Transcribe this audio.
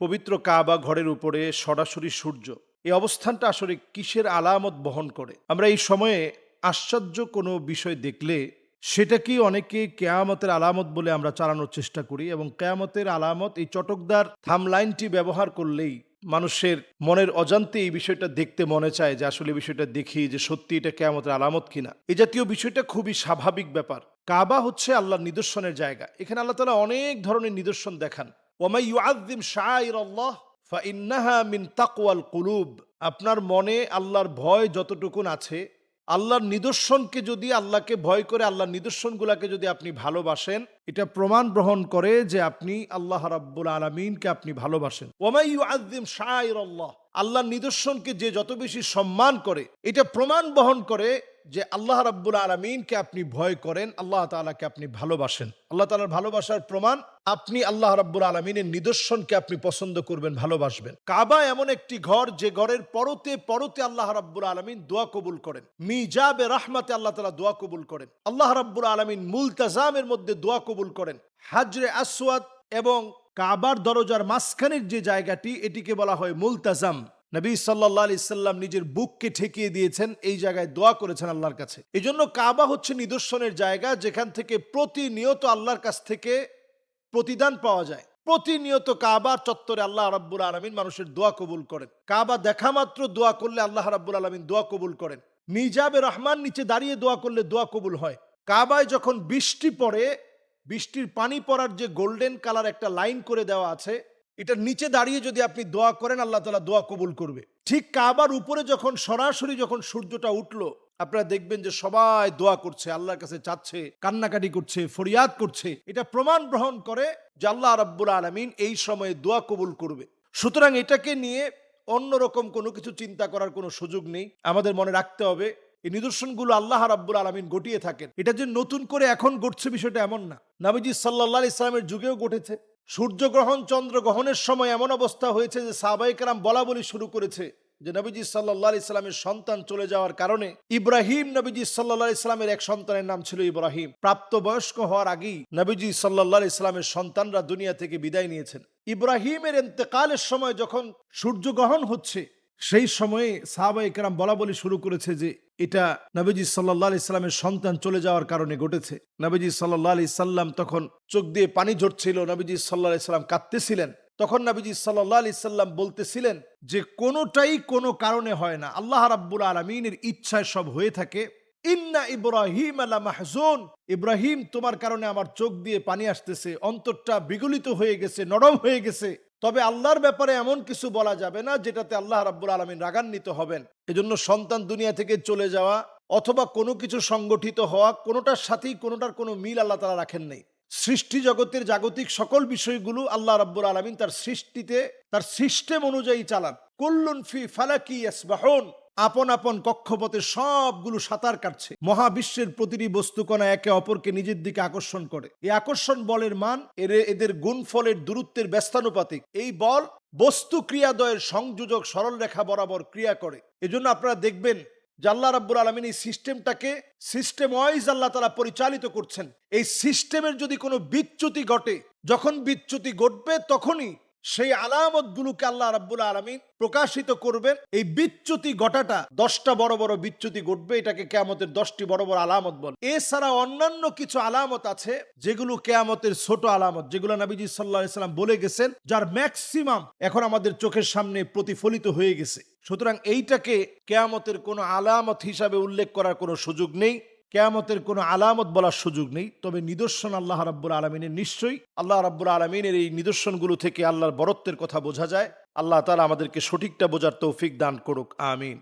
পবিত্র কাবা ঘরের উপরে সরাসরি সূর্য। এই অবস্থানটা আসলে কিসের আলামত বহন করে? আমরা এই সময়ে আশ্চর্য কোনো বিষয় দেখলে সেটাকেই অনেকে কেয়ামতের আলামত বলে আমরা চালানোর চেষ্টা করি এবং কেয়ামতের আলামত, এই চটকদার থামলাইনটি ব্যবহার করলেই মানুষের মনের অজান্তে এই বিষয়টা দেখতে মনে চায় যে আসলে বিষয়টা দেখি যে সত্যি এটা কেয়ামতের আলামত কিনা। এই জাতীয় বিষয়টা খুবই স্বাভাবিক ব্যাপার। কাবা হচ্ছে আল্লাহর নিদর্শনের জায়গা। এখানে আল্লাহ তালা অনেক ধরনের নিদর্শন দেখান। ওমাই ইউআদ্দিম শাআইর আল্লাহ ফাইন্নাহা মিন তাকওয়াল কুলুব। আপনার মনে আল্লাহর ভয় যতটুকুন আছে, আল্লাহর নিদর্শনকে যদি আল্লাহকে ভয় করে, আল্লাহর নিদর্শনগুলাকে যদি আপনি ভালোবাসেন, এটা প্রমাণ গ্রহণ করে যে আপনি আল্লাহ রাব্বুল আলমিনকে আপনি ভালোবাসেন। ওমাই ইউআদ্দিম শাআইর আল্লাহ আল্লাহর নিদর্শনকে যে যত বেশি সম্মান করে, এটা প্রমাণ বহন করে যে আল্লাহ রাব্বুল আলমিনকে আপনি ভয় করেন, আল্লাহ তাআলাকে আপনি ভালোবাসেন। আল্লাহ তাআলার ভালোবাসার প্রমাণ, আপনি আল্লাহ রাব্বুল আলমিনের নিদর্শনকে আপনি পছন্দ করবেন, ভালোবাসবেন। কাবা এমন একটি ঘর, যে ঘরের পরতে পরতে আল্লাহ রাব্বুল আলমিন দোয়া কবুল করেন। মিজাবে রাহমাতে আল্লাহ তালা দোয়া কবুল করেন। আল্লাহ রাব্বুল আলমিন মুলতাজামের মধ্যে দোয়া কবুল করেন। হাজরে আসওয়াদ এবং কাবার দরজার মাঝখানের যে জায়গাটি, এটিকে বলা হয় মুলতাজাম। নবী সাল্লাহ আলি সাল্লাম নিজের বুককে ঠেকিয়ে দিয়েছেন, এই জায়গায় দোয়া করেছেন আল্লাহর কাছে। এই জন্য কাবা হচ্ছে নিদর্শনের জায়গা, যেখান থেকে প্রতিনিয়ত আল্লাহর কাছ থেকে প্রতিদান পাওয়া যায়। প্রতিনিয়ত কাবার চত্বরে আল্লাহ রাব্বুল আলমিন মানুষের দোয়া কবুল করেন। কাবা দেখা মাত্র দোয়া করলে আল্লাহ রাব্বুল আলমিন দোয়া কবুল করেন। মিজাবে রহমান নিচে দাঁড়িয়ে দোয়া করলে দোয়া কবুল হয়। কাবায় যখন বৃষ্টি পড়ে, বৃষ্টির পানি পড়ার যে গোল্ডেন কালার একটা লাইন করে দেওয়া আছে এটার নিচে দাঁড়িয়ে যদি আপনি দোয়া করেন, আল্লাহ তালা দোয়া কবুল করবে। ঠিক কাবার উপরে যখন, সরাসরি যখন সূর্যটা উঠল, আপনারা দেখবেন যে সবাই দোয়া করছে, আল্লাহর কাছে চাচ্ছে, কান্নাকাটি করছে, ফরিয়াদ করছে। এটা প্রমাণ গ্রহণ করে যে আল্লাহ রাব্বুল আলমিন এই সময়ে দোয়া কবুল করবে। সুতরাং এটাকে নিয়ে অন্যরকম কোনো কিছু চিন্তা করার কোনো সুযোগ নেই। আমাদের মনে রাখতে হবে, এই নিদর্শনগুলো আল্লাহ রাব্বুল আলমিন ঘটিয়ে থাকেন। এটা যে নতুন করে এখন ঘটছে বিষয়টা এমন না। নাবিজি সাল্লাহ ইসলামের যুগেও ঘটেছে। সূর্যগ্রহণ চন্দ্রগ্রহণের সময় এমন অবস্থা হয়েছে যে সাবাইকারাম বলা বলি শুরু করেছে যে নবীজি সাল্লাহ ইসলামের সন্তান চলে যাওয়ার কারণে ইব্রাহিম নবীজি সাল্লাহ ইসলামের এক সন্তানের নাম ছিল ইব্রাহিম। প্রাপ্তবয়স্ক হওয়ার আগেই নবীজি সাল্লাহ ইসলামের সন্তানরা দুনিয়া থেকে বিদায় নিয়েছেন। ইব্রাহিমের এতেকালের সময় যখন সূর্যগ্রহণ হচ্ছে, সেই সময়ে সাহাবা একরাম বলা বলি শুরু করেছে যে এটা নবীজি সাল্লাহ ইসলামের সন্তান চলে যাওয়ার কারণে ঘটেছে। নবীজি সাল্লাহ আলি সাল্লাম তখন চোখ দিয়ে পানি ঝরছিল, নবীজি সাল্লাহ ইসলাম কাঁদতেছিলেন। তখন নবীজি সাল্লাহ আলি সাল্লাম বলতেছিলেন যে, কোনোটাই কোনো কারণে হয় না। আল্লাহ রাব্বুল আলমিনের ইচ্ছায় সব হয়ে থাকে। ইন্না ইব্রাহিম আলা মাহজুন ইব্রাহিম তোমার কারণে আমার চোখ দিয়ে পানি আসতেছে। অন্তরটা বিগলিত হয়ে গেছে, নরম হয়ে গেছে। তবে আল্লাহর ব্যাপারে এমন কিছু বলা যাবে না যেটাতে আল্লাহ রাব্বুল আলমিন রাগান্বিত হবেন। এজন্য সন্তান দুনিয়া থেকে চলে যাওয়া অথবা কোনো কিছু সংগঠিত হওয়া, কোনোটার সাথেই কোনোটার কোনো মিল আল্লাহ তালা রাখেন নেই। সৃষ্টি জগতের জাগতিক সকল বিষয়গুলো আল্লাহ রাব্বুল আলমিন তার সৃষ্টিতে, তার সিস্টেম অনুযায়ী চালান। কুল্লুন ফি ফালাকি ইয়াসবাহুন। আপন আপন কক্ষপথে সবগুলো সাঁতার কাটছে। মহাবিশ্বের প্রতিটি বস্তুকণা একে অপরকে নিজের দিকে আকর্ষণ করে। এই আকর্ষণ বলের মান, এর, এদের গুণফলের দূরত্বের ব্যস্তানুপাতিক। এই বল বস্তু ক্রিয়াদয়ের সংযোজক সরল রেখা বরাবর ক্রিয়া করে। এজন্য আপনারা দেখবেন যে রাব্বুর আলমিন এই সিস্টেমটাকে সিস্টেম ওয়াইজ আল্লাহ তারা পরিচালিত করছেন। এই সিস্টেমের যদি কোনো বিচ্যুতি ঘটে, যখন বিচ্যুতি ঘটবে তখনই সেই আলামতগুলোকে আল্লাহ রাব্বুল আলমিন প্রকাশিত করবেন। এই বিচ্যুতি ঘটাটা দশটা বড় বড় বিচ্যুতি ঘটবে, এটাকে কেয়ামতের দশটি বড় বড় আলামত বলে। এছাড়া অন্যান্য কিছু আলামত আছে, যেগুলো কেয়ামতের ছোট আলামত, যেগুলো নবীজি সাল্লাহ সাল্লাম বলে গেছেন, যার ম্যাক্সিমাম এখন আমাদের চোখের সামনে প্রতিফলিত হয়ে গেছে। সুতরাং এইটাকে কেয়ামতের কোনো আলামত হিসাবে উল্লেখ করার কোনো সুযোগ নেই। কেয়ামতের কোনো আলামত বলার সুযোগ নেই। তবে নিদর্শন আল্লাহ রাব্বুল আলমিনের নিশ্চয়ই। আল্লাহ রাব্বুল আলমিনের এই নিদর্শনগুলো থেকে আল্লাহর বরত্বের কথা বোঝা যায়। আল্লাহ তালা আমাদেরকে সঠিকটা বোঝার তৌফিক দান করুক। আমিন।